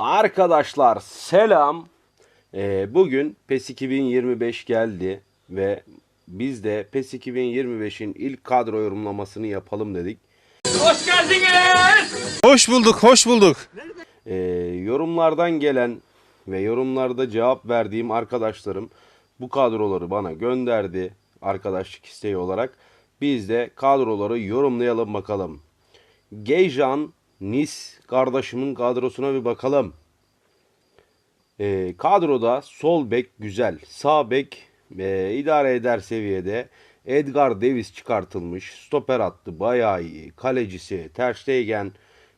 Arkadaşlar selam. Ee, bugün PES 2025 geldi ve biz de PES 2025'in ilk kadro yorumlamasını yapalım dedik. Hoş geldiniz. Hoş bulduk, hoş bulduk. Ee, yorumlardan gelen ve yorumlarda cevap verdiğim arkadaşlarım bu kadroları bana gönderdi arkadaşlık isteği olarak. Biz de kadroları yorumlayalım bakalım. Geyjan Nis kardeşimin kadrosuna bir bakalım. Ee, kadroda sol bek güzel, sağ bek e, idare eder seviyede. Edgar Davis çıkartılmış, stoper attı bayağı iyi. Kalecisi Ter Stegen,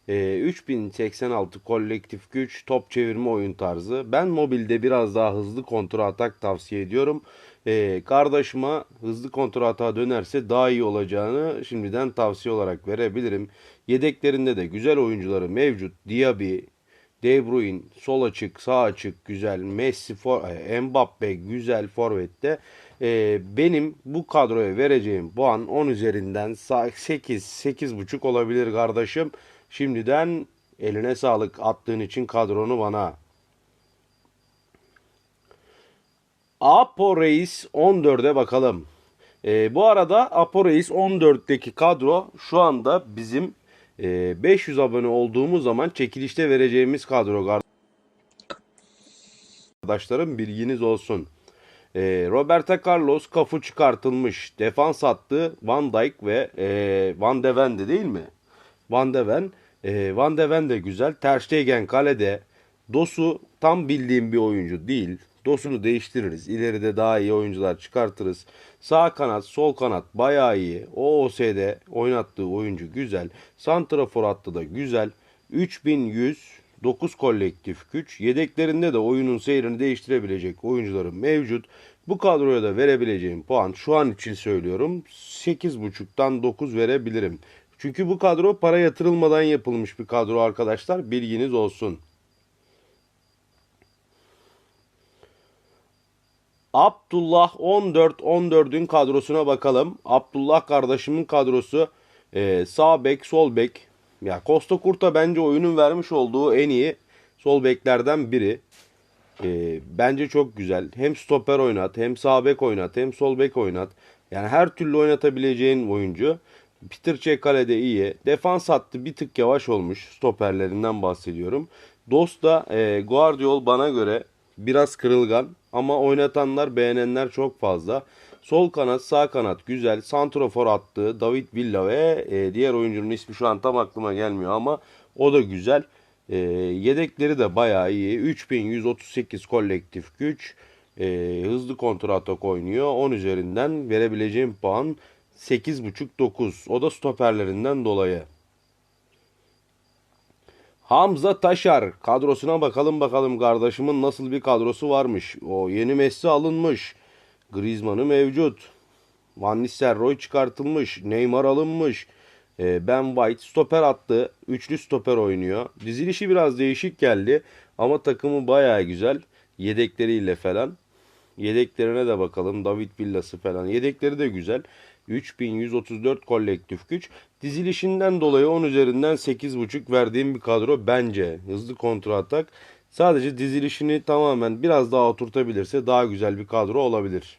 e, 3086 kolektif güç, top çevirme oyun tarzı. Ben mobilde biraz daha hızlı kontra atak tavsiye ediyorum. E, kardeşime hızlı kontra atağa dönerse daha iyi olacağını şimdiden tavsiye olarak verebilirim. Yedeklerinde de güzel oyuncuları mevcut. Diaby, De Bruyne sol açık, sağ açık güzel. Messi, for, e, Mbappe güzel forvette. Ee, benim bu kadroya vereceğim puan 10 üzerinden 8 8,5 olabilir kardeşim. Şimdiden eline sağlık attığın için kadronu bana. Apo Reis 14'e bakalım. Ee, bu arada Apo Reis 14'teki kadro şu anda bizim e, 500 abone olduğumuz zaman çekilişte vereceğimiz kadro arkadaşlarım bilginiz olsun. E, Roberto Carlos kafu çıkartılmış. Defans attı Van Dijk ve e, Van de Ven'di değil mi? Van de Ven. E, Van de Ven de güzel. Ter Stegen kalede. Dosu tam bildiğim bir oyuncu değil. Dosunu değiştiririz. İleride daha iyi oyuncular çıkartırız. Sağ kanat, sol kanat bayağı iyi. OOS'de oynattığı oyuncu güzel. Santrafor hattı da güzel. 3109 kolektif güç. Yedeklerinde de oyunun seyrini değiştirebilecek oyuncuların mevcut. Bu kadroya da verebileceğim puan şu an için söylüyorum 8.5'tan 9 verebilirim. Çünkü bu kadro para yatırılmadan yapılmış bir kadro arkadaşlar. Bilginiz olsun. Abdullah 14 14'ün kadrosuna bakalım. Abdullah kardeşimin kadrosu e, sağ bek, sol bek. Ya Costa Curta bence oyunun vermiş olduğu en iyi sol beklerden biri. E, bence çok güzel. Hem stoper oynat, hem sağ bek oynat, hem sol bek oynat. Yani her türlü oynatabileceğin oyuncu. Peter Cech kalede iyi. Defans hattı bir tık yavaş olmuş. Stoperlerinden bahsediyorum. Dost da e, Guardiol bana göre biraz kırılgan ama oynatanlar beğenenler çok fazla. Sol kanat sağ kanat güzel. Santrofor attı David Villa ve e, diğer oyuncunun ismi şu an tam aklıma gelmiyor ama o da güzel. E, yedekleri de bayağı iyi. 3138 kolektif güç. E, hızlı kontra atak oynuyor. 10 üzerinden verebileceğim puan 8.5-9. O da stoperlerinden dolayı. Hamza Taşar kadrosuna bakalım bakalım kardeşimin nasıl bir kadrosu varmış. O yeni Messi alınmış. Griezmann'ı mevcut. Van Nistelrooy çıkartılmış. Neymar alınmış. Ee, ben White stoper attı. Üçlü stoper oynuyor. Dizilişi biraz değişik geldi. Ama takımı baya güzel. Yedekleriyle falan. Yedeklerine de bakalım. David Villa'sı falan. Yedekleri de güzel. 3134 kolektif güç. Dizilişinden dolayı 10 üzerinden 8.5 verdiğim bir kadro bence. Hızlı kontra atak. Sadece dizilişini tamamen biraz daha oturtabilirse daha güzel bir kadro olabilir.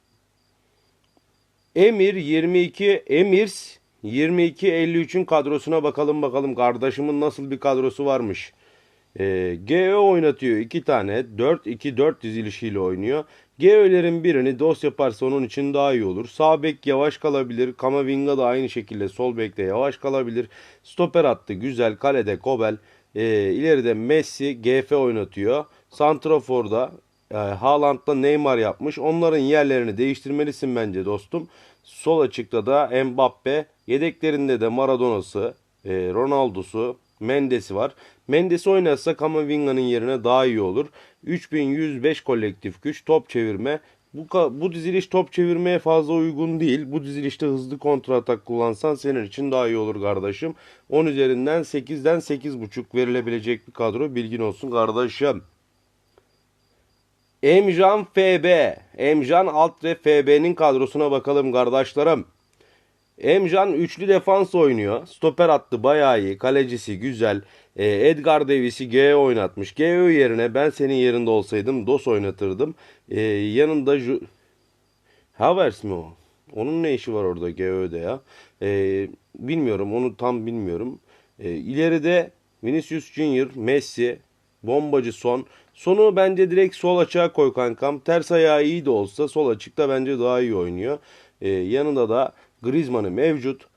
Emir 22 Emirs 22 53'ün kadrosuna bakalım bakalım kardeşimin nasıl bir kadrosu varmış. E, GÖ oynatıyor iki tane 4-2-4 dizilişiyle oynuyor. GÖ'lerin birini DOS yaparsa onun için daha iyi olur. Sağ bek yavaş kalabilir. Kamavinga da aynı şekilde sol bekte yavaş kalabilir. Stoper attı güzel. Kalede Kobel. E, ileride Messi GF oynatıyor. Santrafor'da e, Haaland'da Neymar yapmış. Onların yerlerini değiştirmelisin bence dostum. Sol açıkta da Mbappe. Yedeklerinde de Maradona'sı, e, Ronaldo'su, Mendes'i var. Mendes'i oynatsa Kamavinga'nın yerine daha iyi olur. 3105 kolektif güç, top çevirme. Bu, bu diziliş top çevirmeye fazla uygun değil. Bu dizilişte hızlı kontra atak kullansan senin için daha iyi olur kardeşim. 10 üzerinden 8'den 8.5 verilebilecek bir kadro bilgin olsun kardeşim. Emjan FB. Emjan Altre FB'nin kadrosuna bakalım kardeşlerim. Emcan üçlü defans oynuyor. Stoper attı bayağı iyi. Kalecisi güzel. Ee, Edgar Davis'i G oynatmış. GÖ yerine ben senin yerinde olsaydım DOS oynatırdım. Ee, yanında Ju- Havertz mi o? Onun ne işi var orada GÖ'de ya? Ee, bilmiyorum onu tam bilmiyorum. Ee, ileride Vinicius Junior, Messi, bombacı son. Sonu bence direkt sol açığa koy kankam. Ters ayağı iyi de olsa sol açıkta bence daha iyi oynuyor. Yanında da Griezmann'ı mevcut.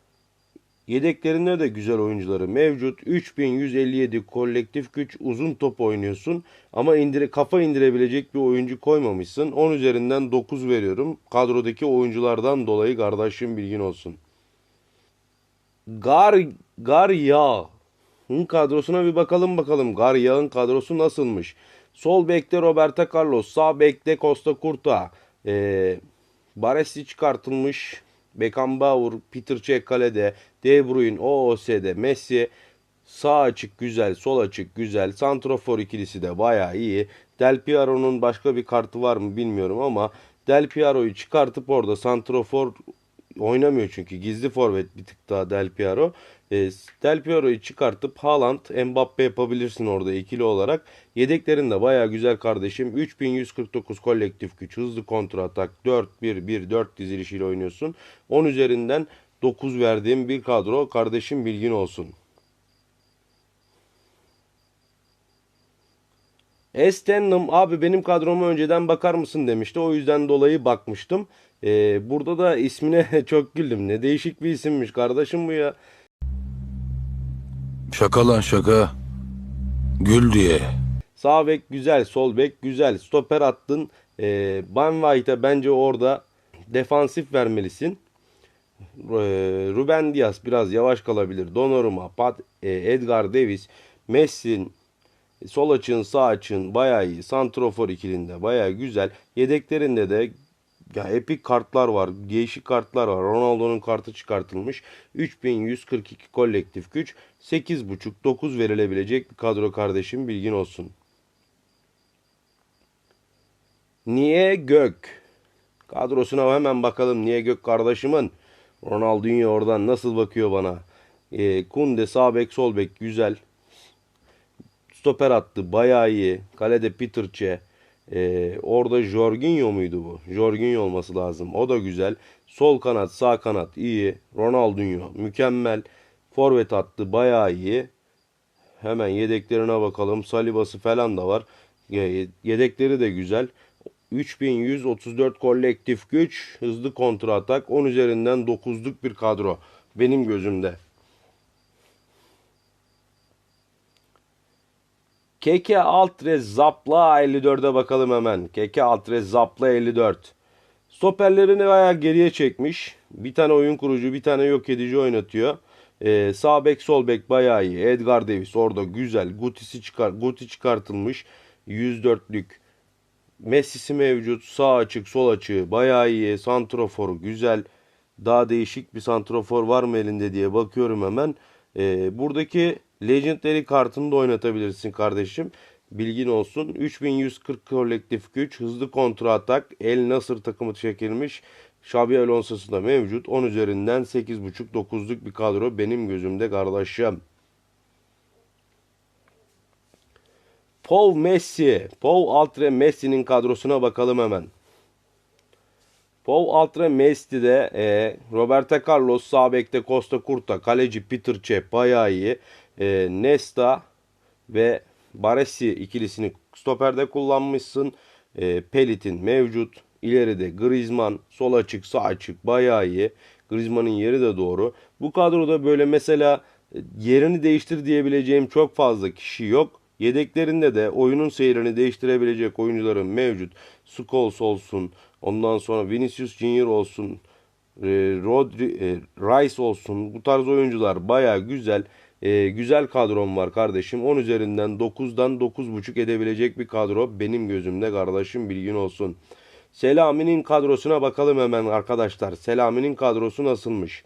Yedeklerinde de güzel oyuncuları mevcut. 3157 kolektif güç uzun top oynuyorsun. Ama indire, kafa indirebilecek bir oyuncu koymamışsın. 10 üzerinden 9 veriyorum. Kadrodaki oyunculardan dolayı kardeşim bilgin olsun. Gar Gar Yağ. kadrosuna bir bakalım bakalım. Gar Yağ'ın kadrosu nasılmış? Sol bekte Roberto Carlos, sağ bekte Costa Curta. Ee, Baresi çıkartılmış. Beckenbauer, Peter Cech kalede, De Bruyne, OOS'de, Messi sağ açık güzel, sol açık güzel. Santrofor ikilisi de bayağı iyi. Del Piero'nun başka bir kartı var mı bilmiyorum ama Del Piero'yu çıkartıp orada Santrofor oynamıyor çünkü gizli forvet bir tık daha Del Piero. E, Del Piero'yu çıkartıp Haaland, Mbappe yapabilirsin orada ikili olarak. Yedeklerin de baya güzel kardeşim. 3149 kolektif güç, hızlı kontra atak, 4-1-1-4 dizilişiyle oynuyorsun. 10 üzerinden 9 verdiğim bir kadro kardeşim bilgin olsun. Estenham abi benim kadroma önceden bakar mısın demişti. O yüzden dolayı bakmıştım. Ee, burada da ismine çok güldüm. Ne değişik bir isimmiş kardeşim bu ya. Şaka lan şaka. Gül diye. Sağ bek güzel, sol bek güzel. Stoper attın. Ee, Van White'a bence orada defansif vermelisin. Ee, Ruben Dias biraz yavaş kalabilir. Donnarumma, Pat, e, Edgar Davis, Messi'nin sol açığın sağ açığın bayağı iyi. Santrofor ikilinde bayağı güzel. Yedeklerinde de ya epik kartlar var. Değişik kartlar var. Ronaldo'nun kartı çıkartılmış. 3142 kolektif güç. 8.5-9 verilebilecek bir kadro kardeşim bilgin olsun. Niye Gök? Kadrosuna hemen bakalım Niye Gök kardeşimin. Ronaldinho oradan nasıl bakıyor bana. E, Kunde sağ bek sol bek güzel. Stoper attı bayağı iyi. Kalede Peter Çe. Ee, orada Jorginho muydu bu? Jorginho olması lazım. O da güzel. Sol kanat, sağ kanat iyi. Ronaldinho mükemmel. Forvet attı bayağı iyi. Hemen yedeklerine bakalım. Salibası falan da var. Ye- Yedekleri de güzel. 3134 kolektif güç, hızlı kontra atak, 10 üzerinden 9'luk bir kadro benim gözümde. Keke Altre Zapla 54'e bakalım hemen. Keke Altre Zapla 54. Stoperlerini bayağı geriye çekmiş. Bir tane oyun kurucu, bir tane yok edici oynatıyor. Ee, sağ bek, sol bek bayağı iyi. Edgar Davis orada güzel. Guti'si çıkar, Guti çıkartılmış. 104'lük. Messi'si mevcut. Sağ açık, sol açığı bayağı iyi. Santrofor güzel. Daha değişik bir santrofor var mı elinde diye bakıyorum hemen. Ee, buradaki Legendary kartını da oynatabilirsin kardeşim. Bilgin olsun. 3140 kolektif güç, hızlı kontra atak, El Nasır takımı çekilmiş. Xabi Alonso'su da mevcut. 10 üzerinden 8.5-9'luk bir kadro benim gözümde kardeşim. Paul Messi. Paul Altre Messi'nin kadrosuna bakalım hemen. Paul Altre Messi'de e, Roberto Carlos sağ bekte Costa Curta, kaleci Peter Cech bayağı iyi. E, Nesta ve Baresi ikilisini stoperde kullanmışsın. E, Pelit'in mevcut. İleride Griezmann, sol açık, sağ açık bayağı iyi. Griezmann'ın yeri de doğru. Bu kadroda böyle mesela e, yerini değiştir diyebileceğim çok fazla kişi yok. Yedeklerinde de oyunun seyrini değiştirebilecek oyuncuların mevcut. Scholes olsun, ondan sonra Vinicius Junior olsun, e, Rodri, e, Rice olsun. Bu tarz oyuncular baya güzel. E, güzel kadrom var kardeşim. 10 üzerinden 9'dan 9.5 edebilecek bir kadro benim gözümde kardeşim bilgin olsun. Selami'nin kadrosuna bakalım hemen arkadaşlar. Selami'nin kadrosu nasılmış?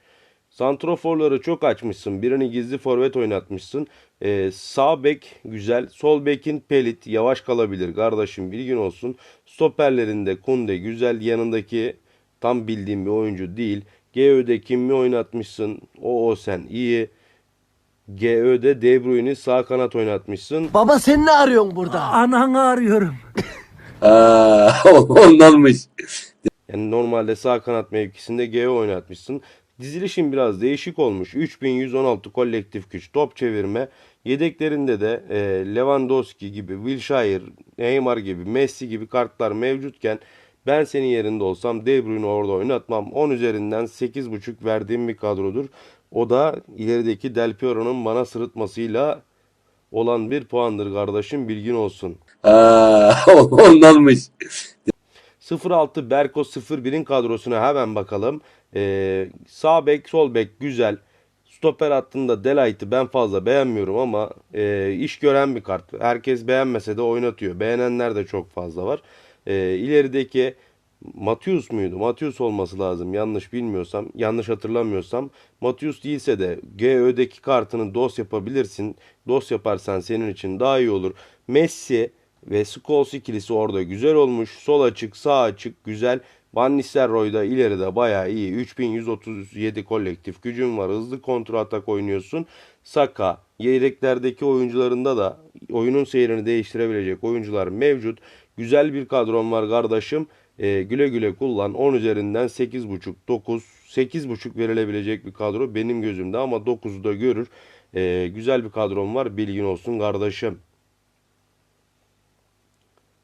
Santroforları çok açmışsın. Birini gizli forvet oynatmışsın. Ee, sağ bek güzel. Sol bekin pelit yavaş kalabilir. Kardeşim bilgin olsun. Stoperlerinde Kunde güzel. Yanındaki tam bildiğim bir oyuncu değil. GÖ'de Kimmi oynatmışsın. O o sen iyi. GÖ'de De Bruyne'i sağ kanat oynatmışsın. Baba sen ne arıyorsun burada? Ananı arıyorum. Aa, ondanmış. Yani normalde sağ kanat mevkisinde GÖ oynatmışsın. Dizilişin biraz değişik olmuş. 3116 kolektif güç, top çevirme. Yedeklerinde de e, Lewandowski gibi, Wilshere, Neymar gibi, Messi gibi kartlar mevcutken ben senin yerinde olsam De Bruyne'i orada oynatmam. 10 üzerinden 8.5 verdiğim bir kadrodur. O da ilerideki Del Piero'nun bana sırıtmasıyla olan bir puandır kardeşim bilgin olsun. Aa, ondanmış. 06 Berko 01'in kadrosuna hemen bakalım. Ee, sağ bek sol bek güzel. Stoper hattında Delight'ı ben fazla beğenmiyorum ama e, iş gören bir kart. Herkes beğenmese de oynatıyor. Beğenenler de çok fazla var. E, ilerideki Matius muydu? Matius olması lazım. Yanlış bilmiyorsam, yanlış hatırlamıyorsam. Matius değilse de GÖ'deki kartını DOS yapabilirsin. DOS yaparsan senin için daha iyi olur. Messi ve Scholes ikilisi orada güzel olmuş. Sol açık, sağ açık güzel. Van Nistelrooy da ileride bayağı iyi. 3137 kolektif gücün var. Hızlı kontra atak oynuyorsun. Saka, yedeklerdeki oyuncularında da oyunun seyrini değiştirebilecek oyuncular mevcut. Güzel bir kadron var kardeşim. Ee, güle güle kullan. 10 üzerinden 8.5, 9, 8.5 verilebilecek bir kadro benim gözümde ama 9'u da görür. Ee, güzel bir kadron var. Bilgin olsun kardeşim.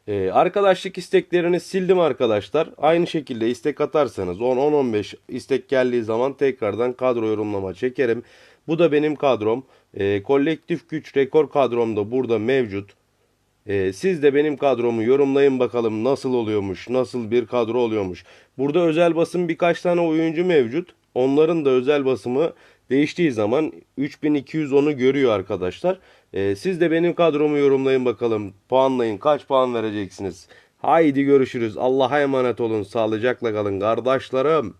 Ee, arkadaşlık isteklerini sildim arkadaşlar. Aynı şekilde istek atarsanız 10-10-15 istek geldiği zaman tekrardan kadro yorumlama çekerim. Bu da benim kadrom. Ee, kolektif güç rekor kadrom da burada mevcut. Ee, siz de benim kadromu yorumlayın bakalım nasıl oluyormuş, nasıl bir kadro oluyormuş. Burada özel basım birkaç tane oyuncu mevcut. Onların da özel basımı değiştiği zaman 3210'u görüyor arkadaşlar. Ee, siz de benim kadromu yorumlayın bakalım. Puanlayın. Kaç puan vereceksiniz? Haydi görüşürüz. Allah'a emanet olun. Sağlıcakla kalın kardeşlerim.